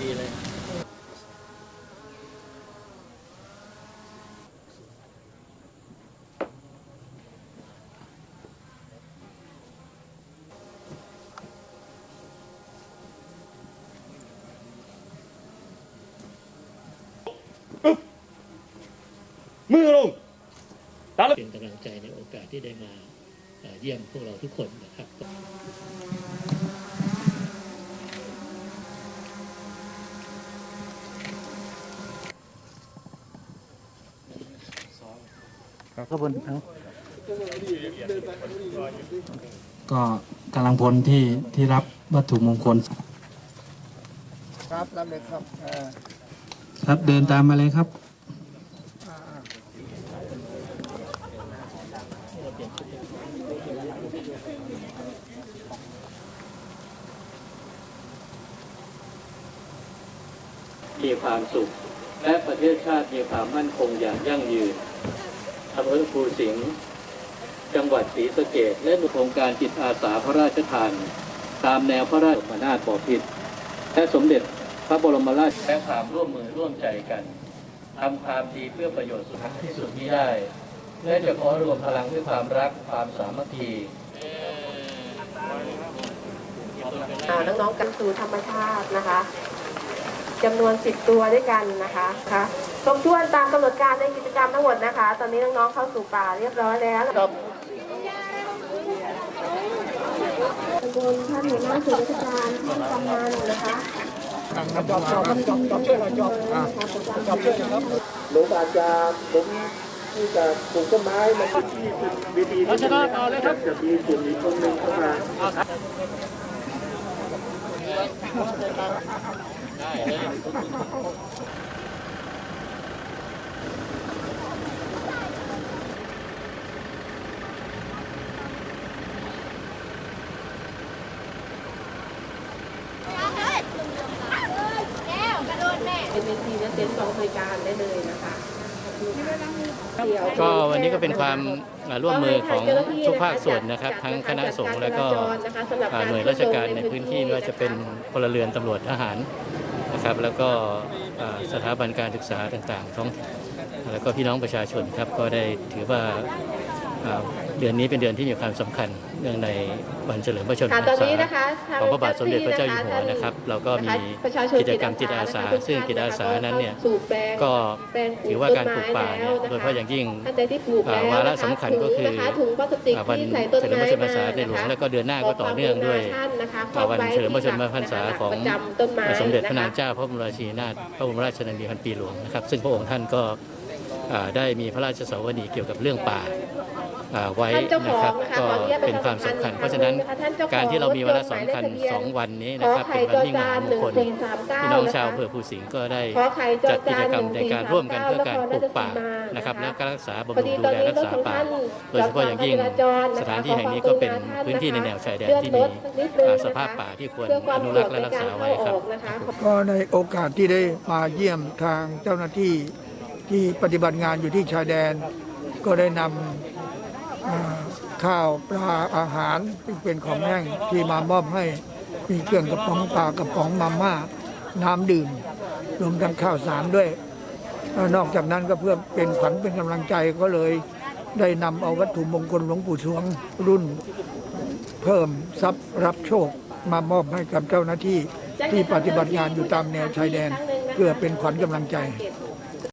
ดีเลย มือลงตาลเป็นกำลังใจในโอกาสที่ได้มาเยี่ยมพวกเราทุกคนนะครับ ก็บนเอาก็กำลังพลที่ที่รับวัตถุมงคล ครับรับเลยครับเอ่อครับเดินตามมาเลยครับ มีความสุข และประเทศชาติมีความมั่นคงอย่างยั่งยืน อำเภอภูสิงห์จังหวัดศรีสะเกษและโครงการจิตอาสาพระราชทาน ตามแนวพระราชบนาถบพิตรและสมเด็จพระบรมราชและความร่วมมือร่วมใจกันทำความดีเพื่อประโยชน์สุดที่สุดที่ได้ และจะขอรวมพลังด้วยความรักความสามัคคีน้องๆกันสู่ธรรมชาตินะคะจำนวน 10 ตัวด้วยกันนะคะค่ะครบถ้วนตามกำหนดการในกิจ ทั้งหมดนะคะ ตอนนี้น้องๆเข้าสู่ป่าเรียบร้อยแล้วครับขอบคุณท่านหัวหน้าส่วนราชการท่านกำนันนะคะจอบจอบจอบจอบช่วยหน่อยจอบอะจอบช่วยหนะครับหลวงอาจารย์ผมที่จะปลูกต้นไม้มันที่วิธีที่จะมีกลุ่มอีกคนหนึ่งเข้ามา เป็นเวทีและเต็นท์กองบริการได้เลยนะคะก็วันนี้ก็เป็นความร่วมมือของทุกภาคส่วนนะครับ ทั้งคณะสงฆ์และก็หน่วยราชการในพื้นที่ไม่ว่าจะเป็นพลเรือนตำรวจทหารนะครับ แล้วก็สถาบันการศึกษาต่างๆท้องถิ่น แล้วก็พี่น้องประชาชนครับก็ได้ถือว่าอ่าเดือนนี้เป็นเดือนที่มีความสำคัญเนื่องในวันเฉลิมพระชนมพค่ะรตอนรษานี้นะคะทของพระบาทสมเด็จพระเจ้าอยู่หัวนะครับ เราก็มีประชาชนกิจกรรมจิตอาสา ซึ่งกิจอาสานั้นเนี่ยสู่แปลงก็แปลงถือว่าการปลูกป่าเนี่ยโดยเฉพาะอย่างยิ่งท่านใดที่ปลูกแล้วอ่าวาระสำคัญก็คือถุงนะคะถุงพลาสติกอ่าวันที่ใส่ต้นเฉลิมไม้พระชนมพรรษามาในหลวงนะคะแล้วก็เดือนหน้าก็ต่อเนื่องด้วยขอบคุณท่านนะคะอ่าวันเฉลิมพระชนมพรรษาของประจำต้นไม้สมเด็จพระนางคเจ้าพระบรมราชินีนาถพระบรมราชชนนีพันปีหลวงนะครับ ซึ่งพระองค์ท่านก็อ่า ได้มีพระราชสวนีเกี่ยวกับเรื่องป่าอ่าไว้ท่านเจ้าของนะครับนะคะก็ขออนุญาตเป็นความสำคัญประชาสัมพันธ์เพราะฉะนั้นนะคะท่านเจ้าของการที่เรามีวาระสำคัญรถยนต์หมายเลขทะเบียนสองวันนี้ขนะอครับไข่เป็นวันยิ่งมหามงคลจอจานหนึ่งสี่สามเก้าพี่น้องชาวนะคะอำเภอภูสิงห์ก็ได้ขอไข่จอจัดกิจกรรมจานหในนึ่งสี่การร่วมกันเพื่อการปลูกป่าราชสีมานะครับนะคะและการรักษาบำพอรุดีงดูตอนแลนี้รักษาป่ารถของท่านโดยเฉพาะอย่างยิ่งจอดขวางการจราจรนะคะสถานที่แห่งนี้ก็เป็นพื้นที่ในแนวชายแดนที่มีอ่าสภาพป่าที่ควรอนุรักษ์และรักษาไว้ครับก็ในโอกาสที่ได้มาเยี่ยมทางเจ้าหน้าที่ ที่ปฏิบัติงานอยู่ที่ชายแดน ก็ได้นำข้าวปลาอาหารที่เป็นของแห้งที่มามอบให้มีเครื่องกระป๋องปลากระป๋องมาม่าน้ำดื่ม รวมทั้งข้าวสารด้วย นอกจากนั้นก็เพื่อเป็นขวัญเป็นกำลังใจก็เลยได้นำเอาวัตถุมงคลหลวงปู่สวงรุ่น เพิ่มทรัพย์รับโชคมามอบให้กับเจ้าหน้าที่ที่ปฏิบัติงานอยู่ตามแนวชายแดน เพื่อเป็นขวัญกำลังใจ